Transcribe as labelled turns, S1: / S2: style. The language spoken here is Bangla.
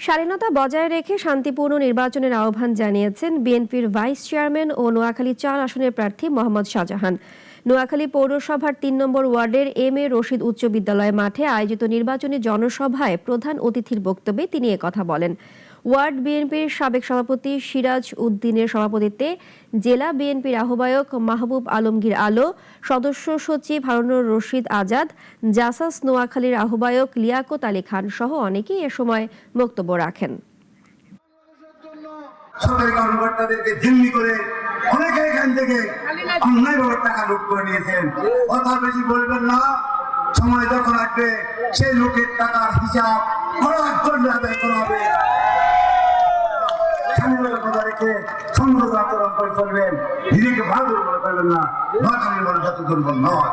S1: স্বাধীনতা বজায় রেখে শান্তিপূর্ণ নির্বাচনের আহ্বান জানিয়েছেন বিএনপির ভাইস চেয়ারম্যান ও নোয়াখালী চার আসনের প্রার্থী মোহাম্মদ শাহজাহান। নোয়াখালী পৌরসভার তিন নম্বর ওয়ার্ডের এম এ রশিদ উচ্চ বিদ্যালয় মাঠে আয়োজিত নির্বাচনী জনসভায় প্রধান অতিথির বক্তব্যে তিনি কথা বলেন। ওয়ার্ড বিএনপির সাবেক সভাপতি সিরাজ উদ্দিনের সভাপতিত্বে জেলা বিএনপির আহ্বায়ক মাহবুব আলমগীর আলো, সদস্য সচিব হারুনুর রশিদ আজাদ, জাসাস নোয়াখালীর আহ্বায়ক লিয়াকত আলী খান সহ অনেকেই এ সময় বক্তব্য রাখেন।
S2: থেকে অন্যায়ভাবে টাকা লুট করে নিয়েছেন। কথা বেশি বলবেন না। সময় যখন আসবে, সেই লোকের টাকার হিসাব করার জন্য আদায় করা হবে। রেখে সুন্দর আচরণ করে চলবেন। নিজেকে ভালো করে করবেন না। নোয়াখালীর মানুষ এত দুর্বল নয়।